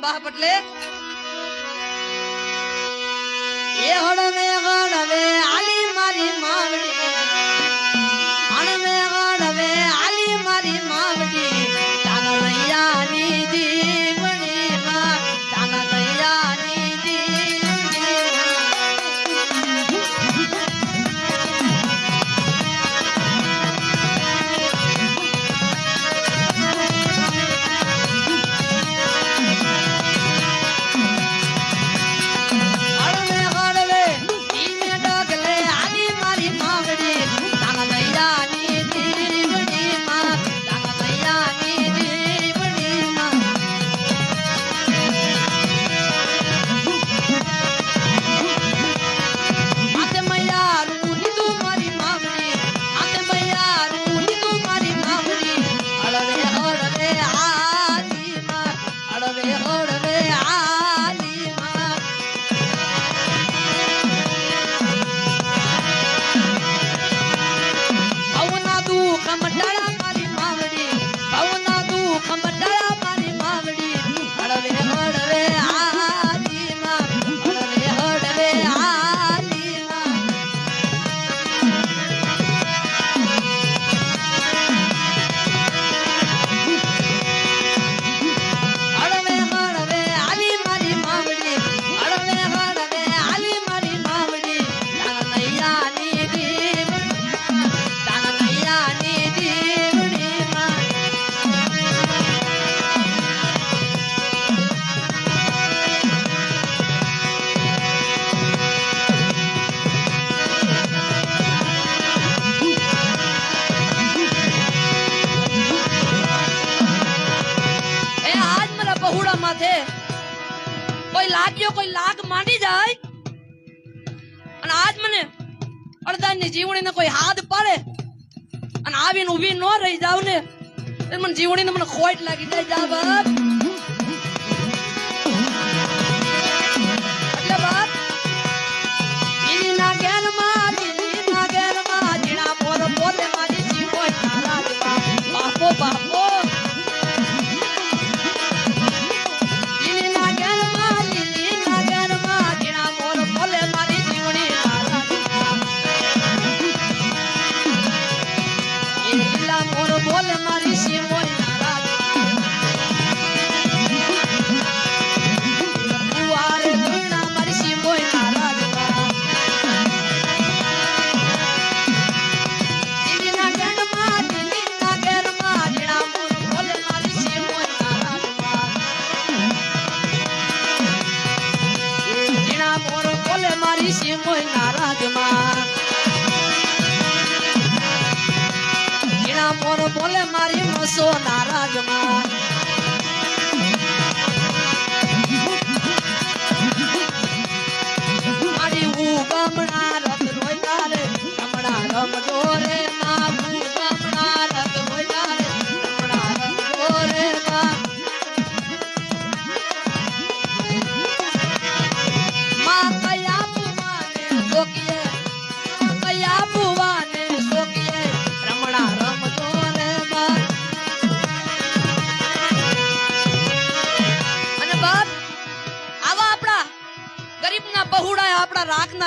બાપ એટલે એ હળમે પહુડા માથે કોઈ લાગ્યો, કોઈ લાગ માંડી જાય? અને આજ મને અડધાની જીવણીને કોઈ હાથ પાડે? અને આવીને ઊભી ન રહી જાવ ને મને જીવણીને મને ખોટ લાગી જાય, જા બાપ. Come on.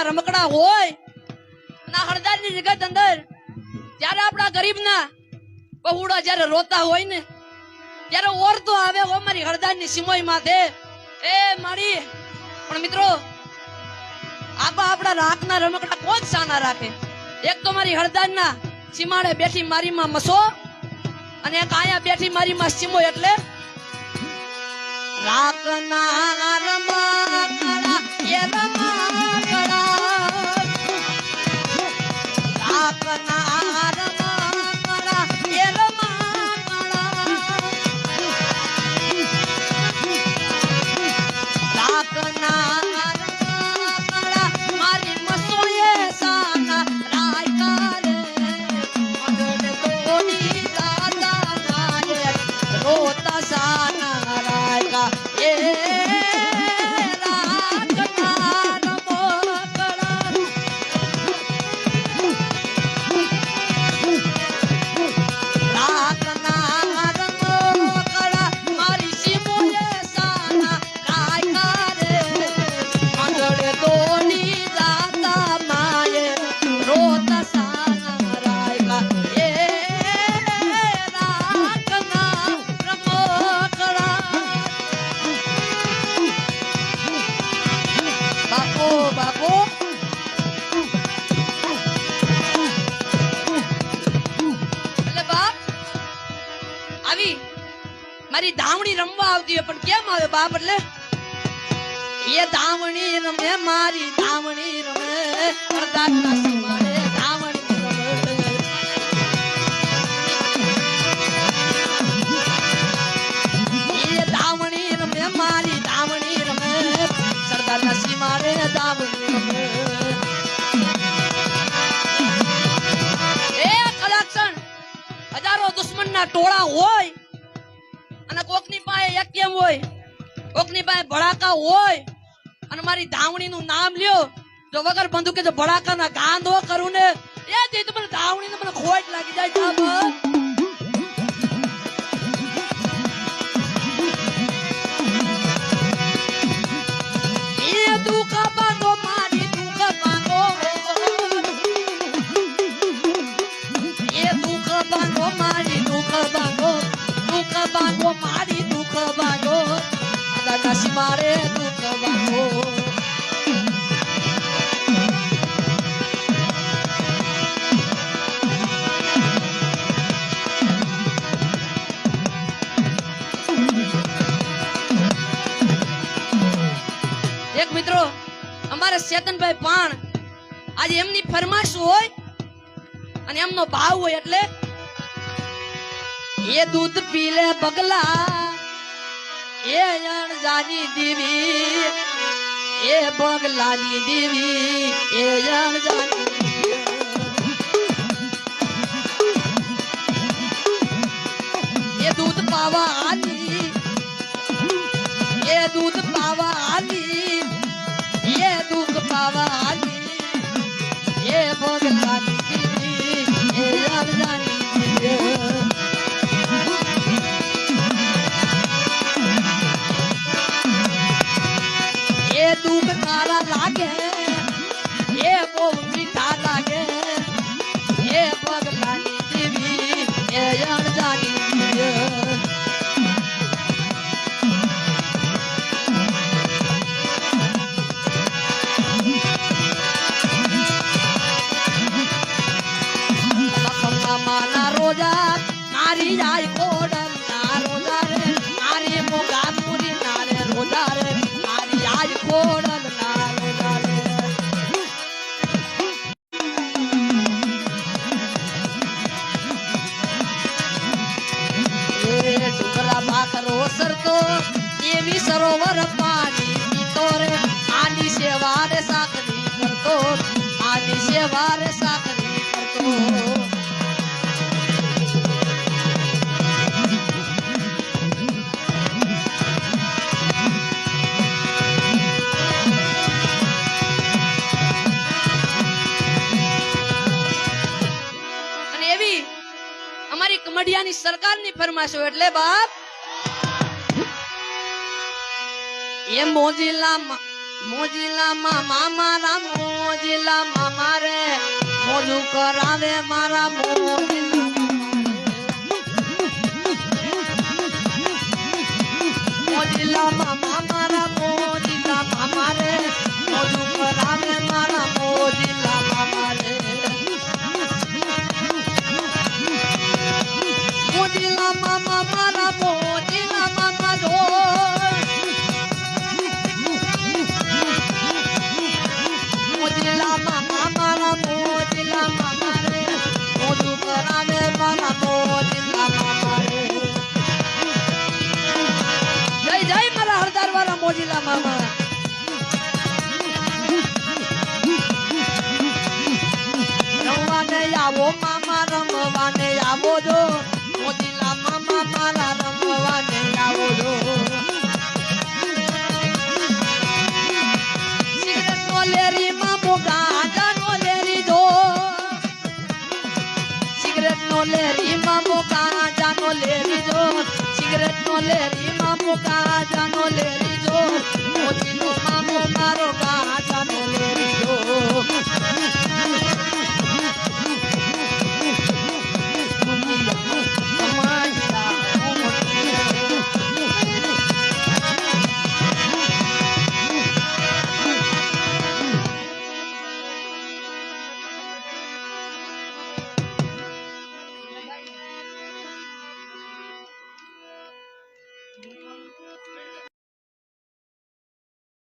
ના રમકડા હોય, ના હળદરની જગત અંદર ત્યારે આપણા ગરીબ ના બહુડા જયારે રોતા હોય ને, ત્યારે ઓર તો આવે, ઓ મારી હળદરની સિમોઈ માથે, એ મારી. પણ મિત્રો, આબા આપણા રાખ ના રમકડા કોણ સાના રાખે? એક તો મારી હળદાર ના સીમાડે બેઠી મારી માં મસો, અને એક આયા બેઠી મારી માં સિમો એટલે રાખ ના રમા Bako, bako. એટલે બાપ આવી મારી ધામણી રમવા આવતી હોય પણ કેમ આવે બાપ એટલે એ ધામણી રમે મારી ધામણી રમે દુશ્મનના ટોળા હોય અને કોકની પાસે એક કેમ હોય, કોકની પાસે ભડાકા હોય અને મારી ધાવણીનું નામ લ્યો, જો વગર બંદૂકે જો ભડાકાના ગાંધો કરું ને એ જે મને ધાવણીને મને ખોટ લાગી જાય ચેતનભાઈ પાણ આજે એમની ફરમાશ હોય અને એમનો ભાવ હોય એટલે એ દૂધ પીલે બગલા, એ અણજાની દેવી, એ બગલાની દેવી, એ દેવી. એ દૂધ પાવા મારી જાય કોડલ ના સરકારની ફરમાશો એટલે બાપ, એ મોજીલા મોજીલામાં મામા રા મોજીલા મામા રે, મોજું કરાવે મારા મોજીલા. મોજીલા મામા noleri mamu kaja noleri jor cigarette noleri mamu kaja noleri jor moti no mamu maro kaja